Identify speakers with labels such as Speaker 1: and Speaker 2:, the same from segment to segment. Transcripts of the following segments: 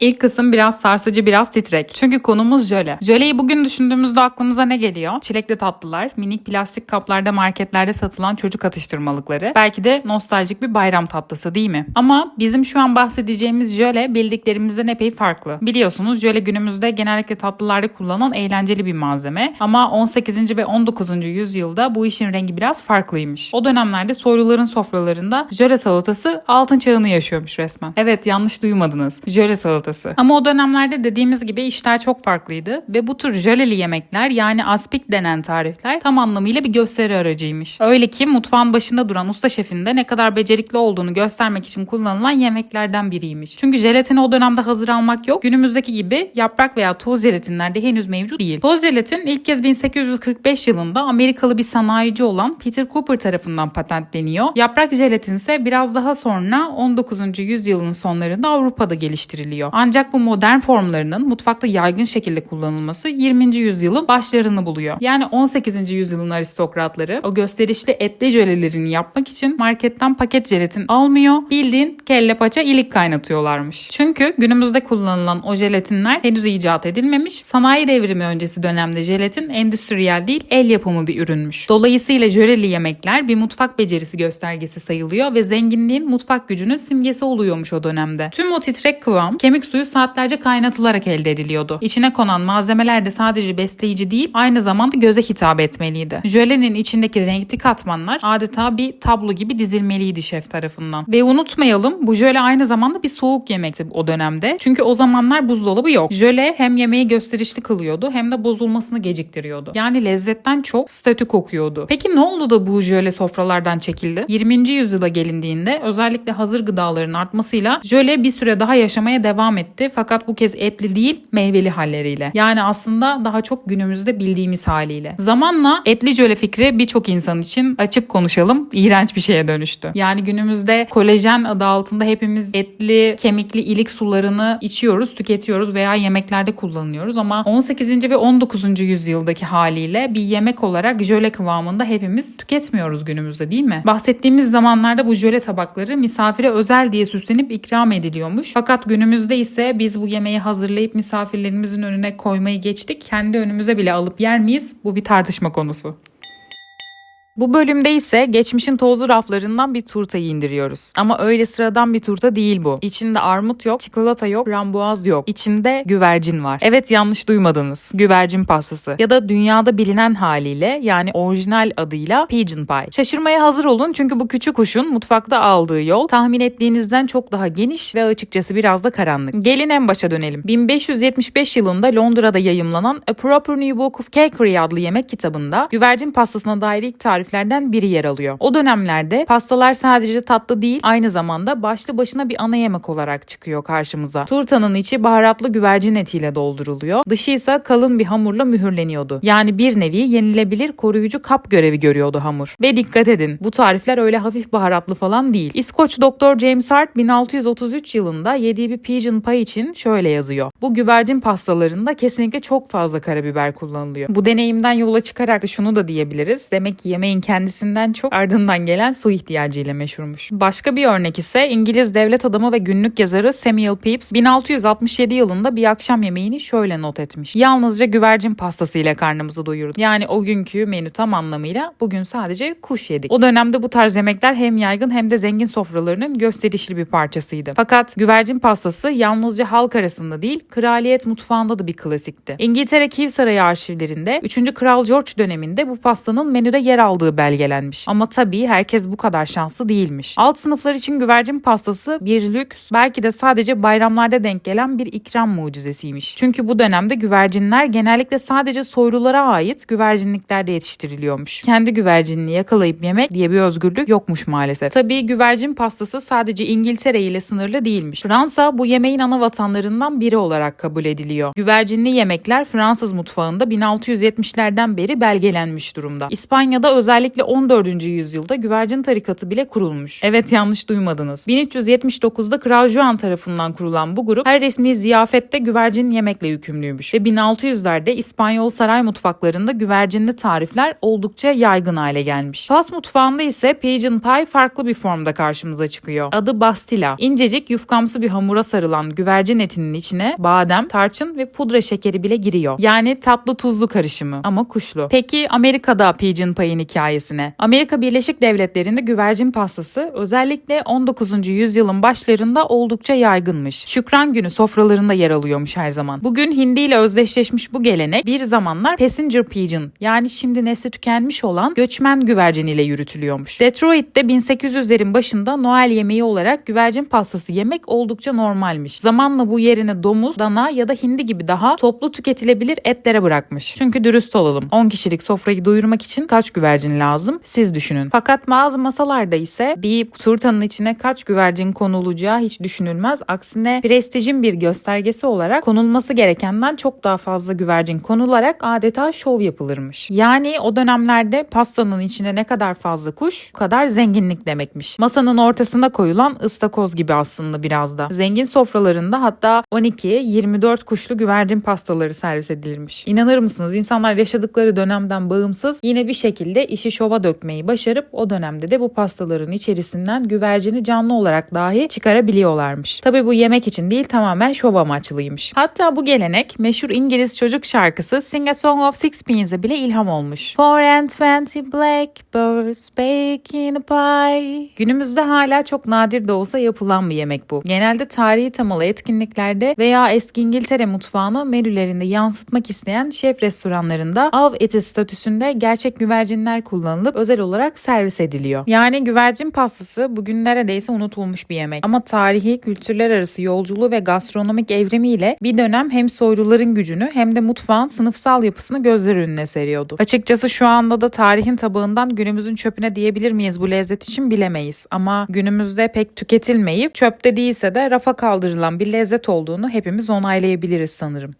Speaker 1: İlk kısım biraz sarsıcı, biraz titrek. Çünkü konumuz jöle. Jöleyi bugün düşündüğümüzde aklımıza ne geliyor? Çilekli tatlılar, minik plastik kaplarda marketlerde satılan çocuk atıştırmalıkları. Belki de nostaljik bir bayram tatlısı değil mi? Ama bizim şu an bahsedeceğimiz jöle bildiklerimizden epey farklı. Biliyorsunuz jöle günümüzde genellikle tatlılarda kullanılan eğlenceli bir malzeme. Ama 18. ve 19. yüzyılda bu işin rengi biraz farklıymış. O dönemlerde soyluların sofralarında jöle salatası altın çağını yaşıyormuş resmen. Evet yanlış duymadınız. Jöle salatası. Ama o dönemlerde dediğimiz gibi işler çok farklıydı ve bu tür jöleli yemekler yani aspik denen tarifler tam anlamıyla bir gösteri aracıymış. Öyle ki mutfağın başında duran usta şefin de ne kadar becerikli olduğunu göstermek için kullanılan yemeklerden biriymiş. Çünkü jelatini o dönemde hazır almak yok. Günümüzdeki gibi yaprak veya toz jelatinlerde henüz mevcut değil. Toz jelatin ilk kez 1845 yılında Amerikalı bir sanayici olan Peter Cooper tarafından patentleniyor. Yaprak jelatin ise biraz daha sonra 19. yüzyılın sonlarında Avrupa'da geliştiriliyor. Ancak bu modern formlarının mutfakta yaygın şekilde kullanılması 20. yüzyılın başlarını buluyor. Yani 18. yüzyılın aristokratları o gösterişli etli jölelerini yapmak için marketten paket jelatin almıyor. Bildiğin kelle paça ilik kaynatıyorlarmış. Çünkü günümüzde kullanılan o jelatinler henüz icat edilmemiş. Sanayi devrimi öncesi dönemde jelatin endüstriyel değil el yapımı bir ürünmüş. Dolayısıyla jöleli yemekler bir mutfak becerisi göstergesi sayılıyor ve zenginliğin mutfak gücünün simgesi oluyormuş o dönemde. Tüm o titrek kıvam kemik suyu saatlerce kaynatılarak elde ediliyordu. İçine konan malzemeler de sadece besleyici değil aynı zamanda göze hitap etmeliydi. Jölenin içindeki renkli katmanlar adeta bir tablo gibi dizilmeliydi şef tarafından. Ve unutmayalım bu jöle aynı zamanda bir soğuk yemekti o dönemde. Çünkü o zamanlar buzdolabı yok. Jöle hem yemeği gösterişli kılıyordu hem de bozulmasını geciktiriyordu. Yani lezzetten çok statü kokuyordu. Peki ne oldu da bu jöle sofralardan çekildi? 20. yüzyıla gelindiğinde özellikle hazır gıdaların artmasıyla jöle bir süre daha yaşamaya devam etti. Fakat bu kez etli değil meyveli halleriyle. Yani aslında daha çok günümüzde bildiğimiz haliyle. Zamanla etli jöle fikri birçok insan için açık konuşalım iğrenç bir şeye dönüştü. Yani günümüzde kolajen adı altında hepimiz etli, kemikli ilik sularını içiyoruz, tüketiyoruz veya yemeklerde kullanıyoruz ama 18. ve 19. yüzyıldaki haliyle bir yemek olarak jöle kıvamında hepimiz tüketmiyoruz günümüzde değil mi? Bahsettiğimiz zamanlarda bu jöle tabakları misafire özel diye süslenip ikram ediliyormuş. Fakat günümüzde ise biz bu yemeği hazırlayıp misafirlerimizin önüne koymayı geçtik. Kendi önümüze bile alıp yer miyiz? Bu bir tartışma konusu. Bu bölümde ise geçmişin tozlu raflarından bir turtayı indiriyoruz. Ama öyle sıradan bir turta değil bu. İçinde armut yok, çikolata yok, frambuaz yok. İçinde güvercin var. Evet yanlış duymadınız. Güvercin pastası. Ya da dünyada bilinen haliyle yani orijinal adıyla pigeon pie. Şaşırmaya hazır olun çünkü bu küçük kuşun mutfakta aldığı yol tahmin ettiğinizden çok daha geniş ve açıkçası biraz da karanlık. Gelin en başa dönelim. 1575 yılında Londra'da yayımlanan A Proper New Book of Cakery adlı yemek kitabında güvercin pastasına dair ilk tariflerden biri yer alıyor. O dönemlerde pastalar sadece tatlı değil aynı zamanda başlı başına bir ana yemek olarak çıkıyor karşımıza. Turtanın içi baharatlı güvercin etiyle dolduruluyor. Dışı ise kalın bir hamurla mühürleniyordu. Yani bir nevi yenilebilir koruyucu kap görevi görüyordu hamur. Ve dikkat edin bu tarifler öyle hafif baharatlı falan değil. İskoç doktor James Hart 1633 yılında yediği bir pigeon pie için şöyle yazıyor. Bu güvercin pastalarında kesinlikle çok fazla karabiber kullanılıyor. Bu deneyimden yola çıkarak da şunu da diyebiliriz. Demek ki yemeğin kendisinden çok ardından gelen su ihtiyacıyla meşhurmuş. Başka bir örnek ise İngiliz devlet adamı ve günlük yazarı Samuel Pepys 1667 yılında bir akşam yemeğini şöyle not etmiş. Yalnızca güvercin pastası ile karnımızı doyurduk. Yani o günkü menü tam anlamıyla bugün sadece kuş yedik. O dönemde bu tarz yemekler hem yaygın hem de zengin sofralarının gösterişli bir parçasıydı. Fakat güvercin pastası yalnızca halk arasında değil, kraliyet mutfağında da bir klasikti. İngiltere Kiv Sarayı arşivlerinde 3. Kral George döneminde bu pastanın menüde yer aldığı belgelenmiş. Ama tabii herkes bu kadar şanslı değilmiş. Alt sınıflar için güvercin pastası bir lüks, belki de sadece bayramlarda denk gelen bir ikram mucizesiymiş. Çünkü bu dönemde güvercinler genellikle sadece soylulara ait güvercinliklerde yetiştiriliyormuş. Kendi güvercinini yakalayıp yemek diye bir özgürlük yokmuş maalesef. Tabii güvercin pastası sadece İngiltere ile sınırlı değilmiş. Fransa bu yemeğin ana vatanlarından biri olarak kabul ediliyor. Güvercinli yemekler Fransız mutfağında 1670'lerden beri belgelenmiş durumda. İspanya'da özel özellikle 14. yüzyılda güvercin tarikatı bile kurulmuş. Evet yanlış duymadınız. 1379'da Kral Juan tarafından kurulan bu grup her resmi ziyafette güvercin yemekle yükümlüymüş. Ve 1600'lerde İspanyol saray mutfaklarında güvercinli tarifler oldukça yaygın hale gelmiş. Fas mutfağında ise pigeon pie farklı bir formda karşımıza çıkıyor. Adı bastila. İncecik yufkamsı bir hamura sarılan güvercin etinin içine badem, tarçın ve pudra şekeri bile giriyor. Yani tatlı tuzlu karışımı ama kuşlu. Peki Amerika'da pigeon pie'in hikayesine? Amerika Birleşik Devletleri'nde güvercin pastası özellikle 19. yüzyılın başlarında oldukça yaygınmış. Şükran günü sofralarında yer alıyormuş her zaman. Bugün hindi ile özdeşleşmiş bu gelenek bir zamanlar passenger pigeon yani şimdi nesli tükenmiş olan göçmen güvercin ile yürütülüyormuş. Detroit'te 1800'lerin başında Noel yemeği olarak güvercin pastası yemek oldukça normalmiş. Zamanla bu yerini domuz, dana ya da hindi gibi daha toplu tüketilebilir etlere bırakmış. Çünkü dürüst olalım. 10 kişilik sofrayı doyurmak için kaç güvercin lazım? Siz düşünün. Fakat bazı masalarda ise bir turtanın içine kaç güvercin konulacağı hiç düşünülmez. Aksine prestijin bir göstergesi olarak konulması gerekenden çok daha fazla güvercin konularak adeta şov yapılırmış. Yani o dönemlerde pastanın içine ne kadar fazla kuş, o kadar zenginlik demekmiş. Masanın ortasında koyulan ıstakoz gibi aslında biraz da. Zengin sofralarında hatta 12-24 kuşlu güvercin pastaları servis edilirmiş. İnanır mısınız? İnsanlar yaşadıkları dönemden bağımsız yine bir şekilde işi şova dökmeyi başarıp o dönemde de bu pastaların içerisinden güvercini canlı olarak dahi çıkarabiliyorlarmış. Tabi bu yemek için değil tamamen şov amaçlıymış. Hatta bu gelenek meşhur İngiliz çocuk şarkısı Sing a Song of Sixpence'e bile ilham olmuş. Four and twenty blackbirds baking a pie. Günümüzde hala çok nadir de olsa yapılan bir yemek bu. Genelde tarihi temalı etkinliklerde veya eski İngiltere mutfağını menülerinde yansıtmak isteyen şef restoranlarında av eti statüsünde gerçek güvercinler kullanılıp özel olarak servis ediliyor. Yani güvercin pastası bugün neredeyse unutulmuş bir yemek. Ama tarihi, kültürler arası yolculuğu ve gastronomik evrimiyle bir dönem hem soyluların gücünü hem de mutfağın sınıfsal yapısını gözler önüne seriyordu. Açıkçası şu anda da tarihin tabağından günümüzün çöpüne diyebilir miyiz bu lezzet için bilemeyiz. Ama günümüzde pek tüketilmeyip çöpte değilse de rafa kaldırılan bir lezzet olduğunu hepimiz onaylayabiliriz sanırım.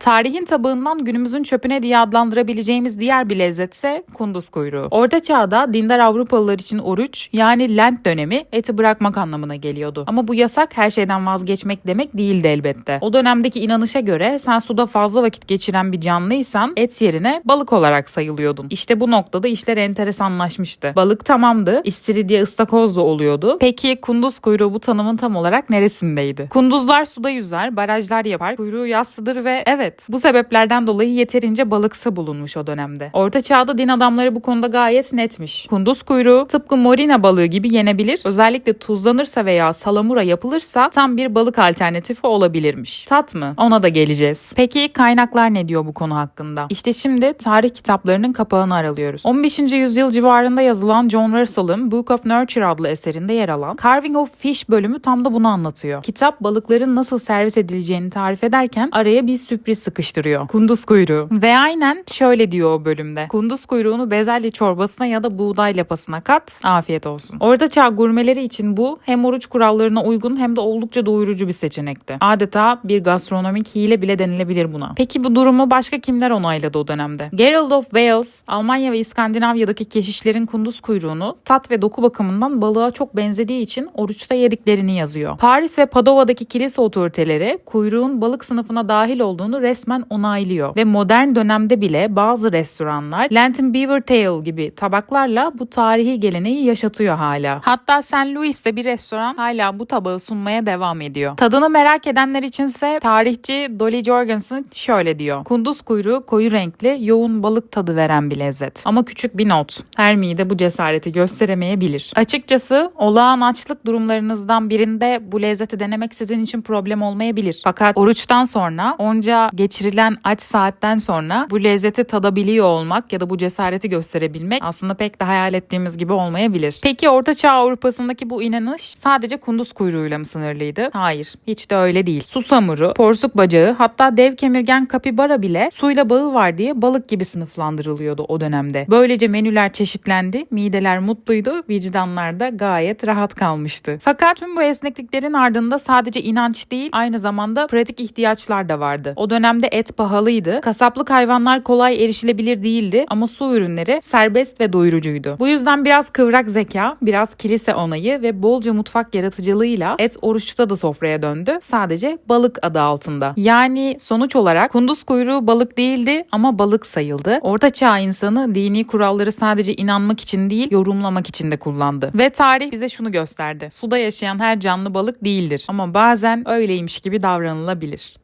Speaker 1: Tarihin tabağından günümüzün çöpüne diye adlandırabileceğimiz diğer bir lezzetse kunduz kuyruğu. Orta çağda dindar Avrupalılar için oruç yani Lent dönemi eti bırakmak anlamına geliyordu. Ama bu yasak her şeyden vazgeçmek demek değildi elbette. O dönemdeki inanışa göre sen suda fazla vakit geçiren bir canlıysan et yerine balık olarak sayılıyordun. İşte bu noktada işler enteresanlaşmıştı. Balık tamamdı, istiridye ıstakoz da oluyordu. Peki kunduz kuyruğu bu tanımın tam olarak neresindeydi? Kunduzlar suda yüzer, barajlar yapar, kuyruğu yassıdır ve evet bu sebeplerden dolayı yeterince balıksı bulunmuş o dönemde. Orta çağda din adamları bu konuda gayet netmiş. Kunduz kuyruğu tıpkı morina balığı gibi yenebilir. Özellikle tuzlanırsa veya salamura yapılırsa tam bir balık alternatifi olabilirmiş. Tat mı? Ona da geleceğiz. Peki kaynaklar ne diyor bu konu hakkında? İşte şimdi tarih kitaplarının kapağını aralıyoruz. 15. yüzyıl civarında yazılan John Russell'ın Book of Nurture adlı eserinde yer alan Carving of Fish bölümü tam da bunu anlatıyor. Kitap balıkların nasıl servis edileceğini tarif ederken araya bir sürpriz sıkıştırıyor. Kunduz kuyruğu. Ve aynen şöyle diyor o bölümde. Kunduz kuyruğunu bezelye çorbasına ya da buğday lapasına kat. Afiyet olsun. Orta çağ gurmeleri için bu hem oruç kurallarına uygun hem de oldukça doyurucu bir seçenekti. Adeta bir gastronomik hile bile denilebilir buna. Peki bu durumu başka kimler onayladı o dönemde? Gerald of Wales, Almanya ve İskandinavya'daki keşişlerin kunduz kuyruğunu tat ve doku bakımından balığa çok benzediği için oruçta yediklerini yazıyor. Paris ve Padova'daki kilise otoriteleri kuyruğun balık sınıfına dahil olduğunu resmen onaylıyor ve modern dönemde bile bazı restoranlar Lenten Beaver Tail gibi tabaklarla bu tarihi geleneği yaşatıyor hala. Hatta St. Louis'te bir restoran hala bu tabağı sunmaya devam ediyor. Tadını merak edenler içinse tarihçi Dolly Jorgensen şöyle diyor. Kunduz kuyruğu koyu renkli, yoğun balık tadı veren bir lezzet. Ama küçük bir not. Her mide bu cesareti gösteremeyebilir. Açıkçası olağan açlık durumlarınızdan birinde bu lezzeti denemek sizin için problem olmayabilir. Fakat oruçtan sonra onca geçirilen aç saatten sonra bu lezzeti tadabiliyor olmak ya da bu cesareti gösterebilmek aslında pek de hayal ettiğimiz gibi olmayabilir. Peki Orta Çağ Avrupa'sındaki bu inanış sadece kunduz kuyruğuyla mı sınırlıydı? Hayır, hiç de öyle değil. Susamuru, porsuk bacağı hatta dev kemirgen kapibara bile suyla bağı var diye balık gibi sınıflandırılıyordu o dönemde. Böylece menüler çeşitlendi, mideler mutluydu, vicdanlar da gayet rahat kalmıştı. Fakat tüm bu esnekliklerin ardında sadece inanç değil, aynı zamanda pratik ihtiyaçlar da vardı. O dönem dönemde et pahalıydı. Kasaplık hayvanlar kolay erişilebilir değildi ama su ürünleri serbest ve doyurucuydu. Bu yüzden biraz kıvrak zeka, biraz kilise onayı ve bolca mutfak yaratıcılığıyla et oruçta da sofraya döndü. Sadece balık adı altında. Yani sonuç olarak kunduz kuyruğu balık değildi ama balık sayıldı. Orta çağ insanı dini kuralları sadece inanmak için değil, yorumlamak için de kullandı. Ve tarih bize şunu gösterdi. Suda yaşayan her canlı balık değildir ama bazen öyleymiş gibi davranılabilir.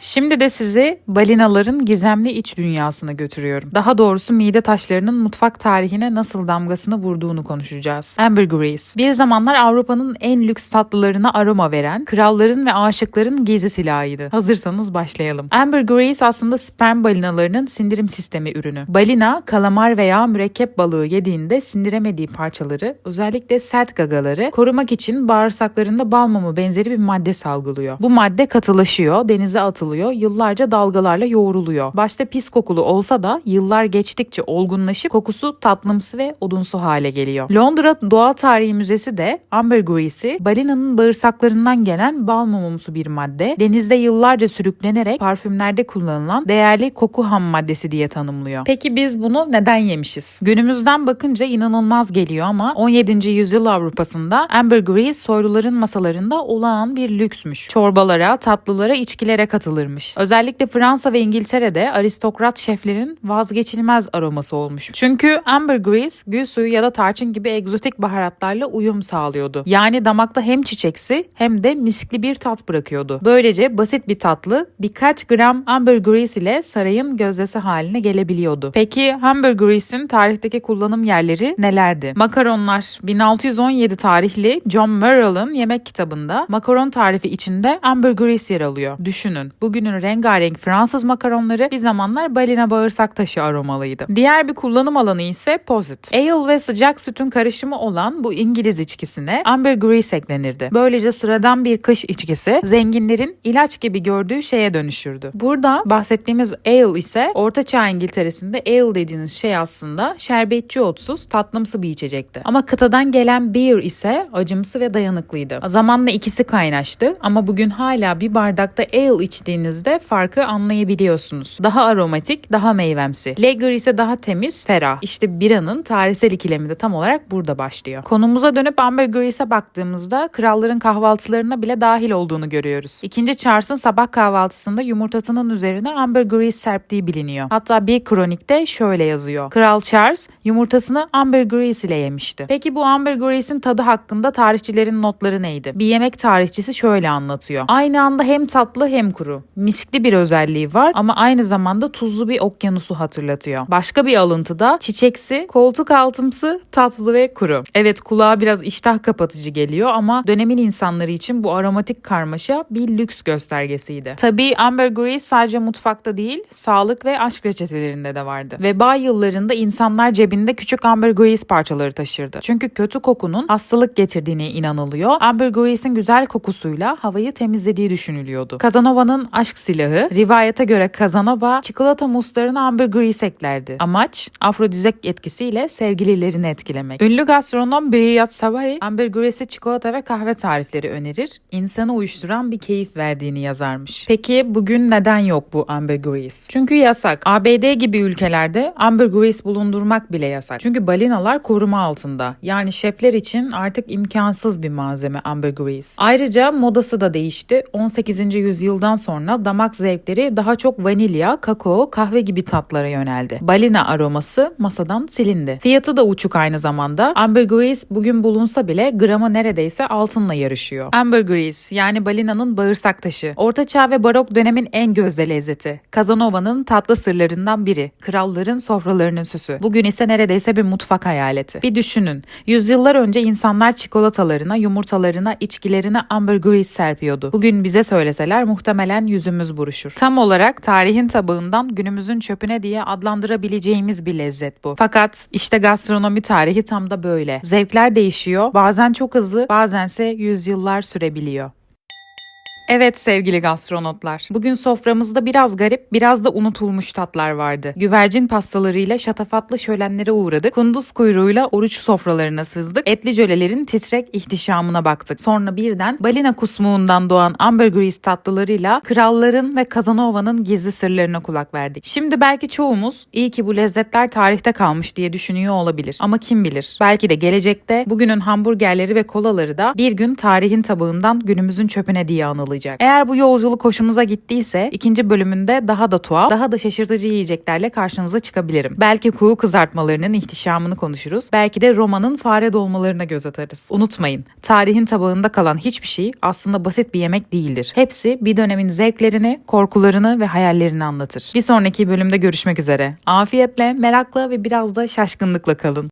Speaker 1: Şimdi de sizi balinaların gizemli iç dünyasına götürüyorum. Daha doğrusu mide taşlarının mutfak tarihine nasıl damgasını vurduğunu konuşacağız. Ambergris. Bir zamanlar Avrupa'nın en lüks tatlılarına aroma veren, kralların ve aşıkların gizli silahıydı. Hazırsanız başlayalım. Ambergris aslında sperm balinalarının sindirim sistemi ürünü. Balina, kalamar veya mürekkep balığı yediğinde sindiremediği parçaları, özellikle sert gagaları korumak için bağırsaklarında bal mumu benzeri bir madde salgılıyor. Bu madde katılaşıyor, denize atılıyor atılıyor, yıllarca dalgalarla yoğruluyor. Başta pis kokulu olsa da yıllar geçtikçe olgunlaşıp kokusu tatlımsı ve odunsu hale geliyor. Londra Doğa Tarihi Müzesi de ambergris'i balinanın bağırsaklarından gelen bal mumumsu bir madde, denizde yıllarca sürüklenerek parfümlerde kullanılan değerli koku ham maddesi diye tanımlıyor. Peki biz bunu neden yemişiz? Günümüzden bakınca inanılmaz geliyor ama 17. yüzyıl Avrupa'sında ambergris soyluların masalarında olağan bir lüksmüş. Çorbalara, tatlılara, içkilere katılır katılırmış. Özellikle Fransa ve İngiltere'de aristokrat şeflerin vazgeçilmez aroması olmuş. Çünkü ambergris gül suyu ya da tarçın gibi egzotik baharatlarla uyum sağlıyordu. Yani damakta hem çiçeksi hem de miskli bir tat bırakıyordu. Böylece basit bir tatlı birkaç gram ambergris ile sarayın gözdesi haline gelebiliyordu. Peki ambergris'in tarihteki kullanım yerleri nelerdi? Makaronlar 1617 tarihli John Murrell'ın yemek kitabında makaron tarifi içinde ambergris yer alıyor. Düşünün bu bugünün rengarenk Fransız makaronları bir zamanlar balina bağırsak taşı aromalıydı. Diğer bir kullanım alanı ise posit. Ale ve sıcak sütün karışımı olan bu İngiliz içkisine ambergris eklenirdi. Böylece sıradan bir kış içkisi zenginlerin ilaç gibi gördüğü şeye dönüşürdü. Burada bahsettiğimiz ale ise Orta Çağ İngiltere'sinde ale dediğiniz şey aslında şerbetçi otsuz tatlımsı bir içecekti. Ama kıtadan gelen beer ise acımsı ve dayanıklıydı. Zamanla ikisi kaynaştı ama bugün hala bir bardakta ale içtiğiniz içtiğinizde farkı anlayabiliyorsunuz. Daha aromatik, daha meyvemsi. Lager ise daha temiz, ferah. İşte biranın tarihsel ikilemi de tam olarak burada başlıyor. Konumuza dönüp ambergris'e baktığımızda kralların kahvaltılarına bile dahil olduğunu görüyoruz. İkinci Charles'ın sabah kahvaltısında yumurtasının üzerine ambergris serptiği biliniyor. Hatta bir kronikte şöyle yazıyor. Kral Charles yumurtasını ambergris ile yemişti. Peki bu ambergris'in tadı hakkında tarihçilerin notları neydi? Bir yemek tarihçisi şöyle anlatıyor. Aynı anda hem tatlı hem kuru miskli bir özelliği var ama aynı zamanda tuzlu bir okyanusu hatırlatıyor. Başka bir alıntıda çiçeksi, koltuk altımsı, tatlı ve kuru. Evet kulağa biraz iştah kapatıcı geliyor ama dönemin insanları için bu aromatik karmaşa bir lüks göstergesiydi. Tabii ambergris sadece mutfakta değil, sağlık ve aşk reçetelerinde de vardı. Veba yıllarında insanlar cebinde küçük ambergris parçaları taşırdı. Çünkü kötü kokunun hastalık getirdiğine inanılıyor. Ambergris'in güzel kokusuyla havayı temizlediği düşünülüyordu. Casanova'nın aşk silahı, rivayete göre Kazanova çikolata muslarına ambergris eklerdi. Amaç afrodizek etkisiyle sevgililerini etkilemek. Ünlü gastronom Briyat Savari ambergris'e çikolata ve kahve tarifleri önerir. İnsanı uyuşturan bir keyif verdiğini yazarmış. Peki bugün neden yok bu ambergris? Çünkü yasak. ABD gibi ülkelerde ambergris bulundurmak bile yasak. Çünkü balinalar koruma altında. Yani şefler için artık imkansız bir malzeme ambergris. Ayrıca modası da değişti. 18. yüzyıldan sonra damak zevkleri daha çok vanilya, kakao, kahve gibi tatlara yöneldi. Balina aroması masadan silindi. Fiyatı da uçuk aynı zamanda. Ambergris bugün bulunsa bile gramı neredeyse altınla yarışıyor. Ambergris yani balinanın bağırsak taşı. Orta Çağ ve Barok dönemin en gözde lezzeti. Casanova'nın tatlı sırlarından biri. Kralların sofralarının süsü. Bugün ise neredeyse bir mutfak hayaleti. Bir düşünün. Yüzyıllar önce insanlar çikolatalarına, yumurtalarına, içkilerine ambergris serpiyordu. Bugün bize söyleseler muhtemelen yüzümüz buruşur. Tam olarak tarihin tabağından günümüzün çöpüne diye adlandırabileceğimiz bir lezzet bu. Fakat işte gastronomi tarihi tam da böyle. Zevkler değişiyor. Bazen çok hızlı, bazense yüzyıllar sürebiliyor. Evet sevgili gastronotlar. Bugün soframızda biraz garip, biraz da unutulmuş tatlar vardı. Güvercin pastalarıyla şatafatlı şölenlere uğradık. Kunduz kuyruğuyla oruç sofralarına sızdık. Etli jölelerin titrek ihtişamına baktık. Sonra birden balina kusmuğundan doğan ambergris tatlılarıyla kralların ve Kazanova'nın gizli sırlarına kulak verdik. Şimdi belki çoğumuz iyi ki bu lezzetler tarihte kalmış diye düşünüyor olabilir. Ama kim bilir? Belki de gelecekte bugünün hamburgerleri ve kolaları da bir gün tarihin tabağından günümüzün çöpüne diye anılacak. Eğer bu yolculuk hoşunuza gittiyse ikinci bölümünde daha da tuhaf, daha da şaşırtıcı yiyeceklerle karşınıza çıkabilirim. Belki kuğu kızartmalarının ihtişamını konuşuruz. Belki de Roma'nın fare dolmalarına göz atarız. Unutmayın, tarihin tabağında kalan hiçbir şey aslında basit bir yemek değildir. Hepsi bir dönemin zevklerini, korkularını ve hayallerini anlatır. Bir sonraki bölümde görüşmek üzere. Afiyetle, merakla ve biraz da şaşkınlıkla kalın.